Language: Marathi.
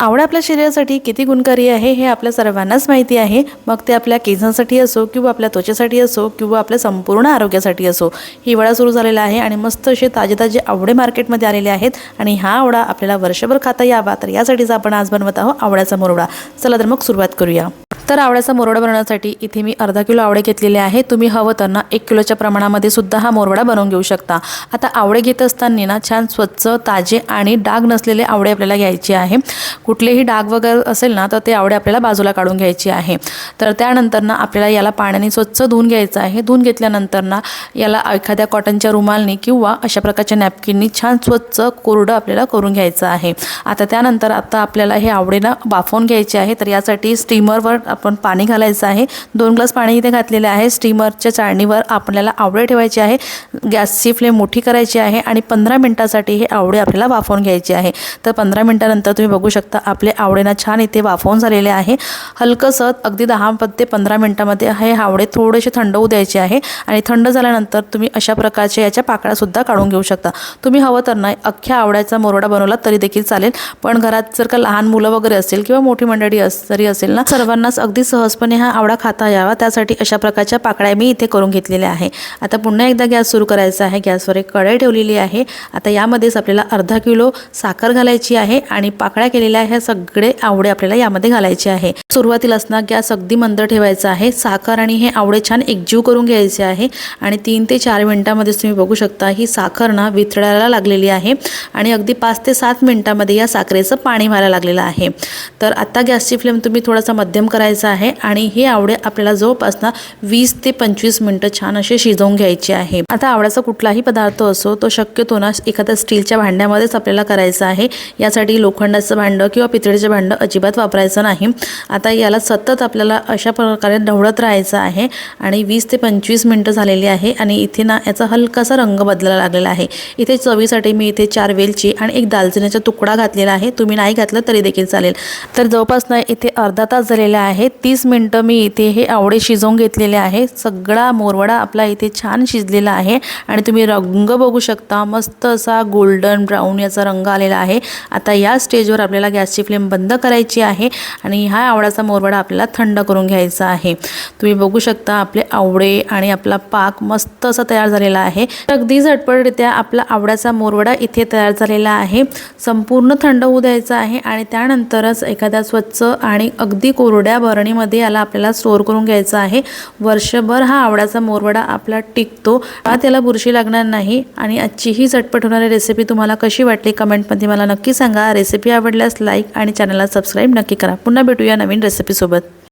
आवड आपल्या शरीरासाठी किती गुणकारी आहे हे आपल्या सर्वांनाच माहिती आहे. मग ते आपल्या केसांसाठी असो किंवा आपल्या त्वचेसाठी असो किंवा आपल्या संपूर्ण आरोग्यासाठी असो. हिवाळा सुरू झालेला आहे आणि मस्त असे ताजे ताजे आवडे मार्केटमध्ये आलेले आहेत आणि हा आवडा आपल्याला वर्षभर खाता यावा. तर यासाठीच आपण आज बनवत आहोत आवड्याचा मुरवडा. चला तर मग सुरुवात करूया. तर आवळ्याचा मोरवडा बनवण्यासाठी इथे मी अर्धा किलो आवळे घेतलेले आहे. तुम्ही हवं त्यांना एक किलोच्या प्रमाणामध्ये सुद्धा हा मोरवडा बनवून घेऊ शकता. आता आवळे घेत असताना ना छान स्वच्छ ताजे आणि डाग नसलेले आवळे आपल्याला घ्यायचे आहे. कुठलेही डाग वगैरे असेल ना तर ते आवळे आपल्याला बाजूला काढून घ्यायचे आहे. तर त्यानंतर ना आपल्याला याला पाण्याने स्वच्छ धुवून घ्यायचं आहे. धुवून घेतल्यानंतर ना याला एखाद्या कॉटनच्या रुमालनी किंवा अशा प्रकारच्या नॅपकिननी छान स्वच्छ कोरडं आपल्याला करून घ्यायचं आहे. आता त्यानंतर आता आपल्याला हे आवडे बाफवून वाफवून घ्यायचे आहे. तर यासाठी स्टीमरवर आपण पाणी घालायचं आहे. दोन ग्लास पाणी इथे घातलेले आहे. स्टीमरच्या चाळणीवर आपल्याला आवळे ठेवायची आहे. गॅसची फ्लेम मोठी करायची आहे आणि पंधरा मिनटासाठी हे आवळे आपल्याला वाफवून घ्यायचे आहे. तर पंधरा मिनटानंतर तुम्ही बघू शकता आपले आवळेना छान इथे वाफवून झालेले आहे. हलकंसं अगदी दहा ते पंधरा मिनटामध्ये हे आवळे थोडेसे थंड होऊ द्यायचे आहे आणि थंड झाल्यानंतर तुम्ही अशा प्रकारच्या याच्या पाकळ्यासुद्धा काढून घेऊ शकता. तुम्ही हवं तर नाही अख्ख्या आवळ्याचा मोरडा बनवला तरी देखील चालेल. पण घरात जर का लहान मुलं वगैरे असेल किंवा मोठी मंडळी अस जरी असेल ना सर्वांनाच अगदी सहजपणे हा आवडा खाता यावा. त्यासाठी अशा प्रकारच्या पाकळ्या मी इथे करून घेतलेल्या आहे. आता पुन्हा एकदा गॅस सुरू करायचा आहे. गॅसवर एक कढई ठेवलेली आहे. आता यामध्येच आपल्याला अर्धा किलो साखर घालायची आहे आणि पाकळ्या केलेल्या ह्या सगळे आवडे आपल्याला यामध्ये घालायचे आहे. सुरुवातीलाच ना गॅस अगदी मंद ठेवायचा आहे. साखर आणि हे आवडे छान एकजीव करून घ्यायचे आहे. आणि तीन ते चार मिनिटामध्येच तुम्ही बघू शकता ही साखर ना वितळायला लागलेली आहे. आणि अगदी पाच ते सात मिनिटामध्ये या साखरेचं पाणी व्हायला लागलेलं आहे. तर आता गॅसची फ्लेम तुम्ही थोडासा मध्यम करायचा आहे आणि हे आवडे आपल्याला जवळपास ना वीस ते पंचवीस मिनटं छान असे शिजवून घ्यायचे आहे. आता आवड्याचा कुठलाही पदार्थ असो तो शक्यतो ना एखाद्या स्टीलच्या भांड्यामध्येच आपल्याला करायचा आहे. यासाठी लोखंडाचं भांडं किंवा पितळीचं भांडं अजिबात वापरायचं नाही. आता याला सतत आपल्याला अशा प्रकारे ढवळत राहायचं आहे आणि वीस ते पंचवीस मिनटं झालेली आहे आणि इथे ना याचा हलकासा रंग बदलायला लागलेला आहे. इथे चवीसाठी मी इथे चार वेलची आणि एक दालचिनीचा तुकडा घातलेला आहे. तुम्ही नाही घातलं तरी देखील चालेल. तर जवळपास ना इथे अर्धा तास झालेला आहे. तीस मिनटं मी इथे हे आवडे शिजवून घेतलेले आहे. सगळा मोरवडा आपला इथे छान शिजलेला आहे. आणि तुम्ही रंग बघू शकता. मस्त असा गोल्डन ब्राऊन याचा रंग आलेला आहे. आता या स्टेजवर आपल्याला गॅसची फ्लेम बंद करायची आहे. आणि हा आवडाचा मोरवडा आपल्याला थंड करून घ्यायचा आहे. तुम्ही बघू शकता आपले आवडे आणि आपला पाक मस्त असा तयार झालेला आहे. अगदी झटपटरित्या आपला आवड्याचा मोरवडा इथे तयार झालेला आहे. संपूर्ण थंड होऊ द्यायचा आहे. आणि त्यानंतरच एखाद्या स्वच्छ आणि अगदी कोरड्या भरणीमध्ये याला आपल्याला स्टोअर करून घ्यायचा आहे. वर्षभर हा आवड्याचा मोरवडा आपला टिकतो. हा त्याला बुरशी लागणार नाही? आणि आजची ही झटपट होणारी रेसिपी तुम्हाला कशी वाटली? कमेंटमध्ये मला नक्की सांगा. रेसिपी आवडल्यास लाईक आणि चॅनलला सबस्क्राईब नक्की करा. पुन्हा भेटूया नवीन रेसिपीसोबत